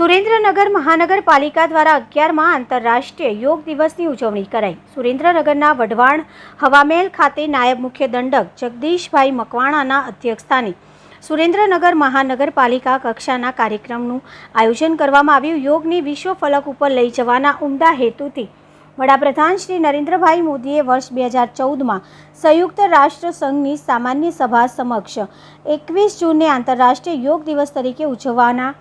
સુરેન્દ્રનગર મહાનગરપાલિકા દ્વારા અગિયારમાં આંતરરાષ્ટ્રીય યોગ દિવસની ઉજવણી કરાઈ. સુરેન્દ્રનગરના વઢવાણ હવામેલ ખાતે નાયબ મુખ્ય દંડક જગદીશભાઈ મકવાણાના અધ્યક્ષસ્થાને સુરેન્દ્રનગર મહાનગરપાલિકા કક્ષાના કાર્યક્રમનું આયોજન કરવામાં આવ્યું. યોગની વિશ્વ ફલક ઉપર લઈ જવાના ઉમદા હેતુથી વડાપ્રધાન શ્રી નરેન્દ્રભાઈ મોદીએ વર્ષ બે હજાર ચૌદમાં સંયુક્ત રાષ્ટ્ર સંઘની સામાન્ય સભા સમક્ષ એકવીસ જૂનને આંતરરાષ્ટ્રીય યોગ દિવસ તરીકે ઉજવવાના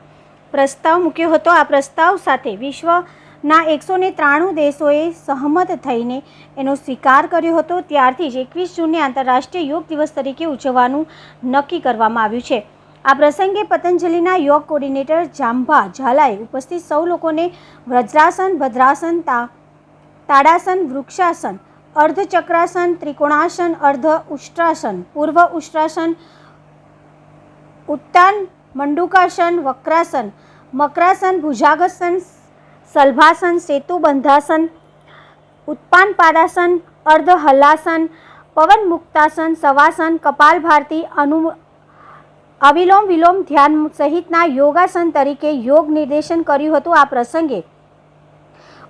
પ્રસ્તાવ મૂક્યો હતો. આ પ્રસ્તાવ સાથે વિશ્વના એકસો ને ત્રાણું દેશોએ સહમત થઈને એનો સ્વીકાર કર્યો હતો. ત્યારથી જ એકવીસ જૂનને આંતરરાષ્ટ્રીય યોગ દિવસ તરીકે ઉજવવાનું નક્કી કરવામાં આવ્યું છે. આ પ્રસંગે પતંજલિના યોગ કોર્ડિનેટર જાંભા ઝાલાએ ઉપસ્થિત સૌ લોકોને વજ્રાસન ભદ્રાસન, તા, તાડાસન, વૃક્ષાસન, અર્ધચક્રાસન, ત્રિકોણાસન અર્ધ ઉષ્ટ્રાસન પૂર્વ ઉષ્ટ્રાસન, ઉત્તાન મંડુકાસન, વક્રાસન, મકરાસન, ભુજાગસન, સલભાસન, સેતુબંધાસન ઉત્પાન પાદાસન અર્ધ હલાસન પવન મુક્તાસન સવાસન કપાલ ભારતી અનુ અવિલોમ વિલોમ ધ્યાન સહિતના યોગાસન તરીકે યોગ નિર્દેશન કર્યું હતું આ પ્રસંગે.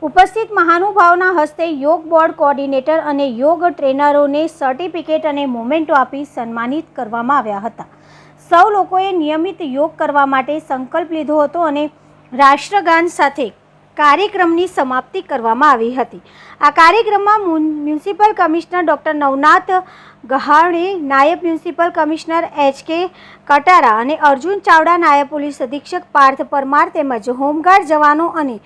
ઉપસ્થિત મહાનુભાવના હસ્તે યોગ બોર્ડ કોઓર્ડિનેટર અને યોગ ટ્રેનરોને સર્ટિફિકેટ અને મોમેન્ટો આપી સન્માનિત કરવામાં આવ્યા હતા. સૌ લોકોએ નિયમિત યોગ કરવા માટે સંકલ્પ લીધો હતો અને રાષ્ટ્રગાન સાથે કાર્યક્રમની સમાપ્તિ કરવામાં આવી હતી. આ કાર્યક્રમમાં municipal commissioner doctor Navnath Gahane, નાયબ municipal commissioner H K Katara અને અર્જુન ચાવડા, નાયબ પોલીસ અધિક્ષક પાર્થ પરમાર તેમજ હોમગાર્ડ જવાનો અને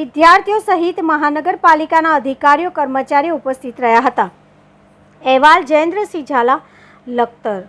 વિદ્યાર્થીઓ સહિત મહાનગરપાલિકાના અધિકારીઓ, કર્મચારીઓ ઉપસ્થિત રહ્યા હતા. અહેવાલ જયેન્દ્રસિંહ ઝાલા, લખતર.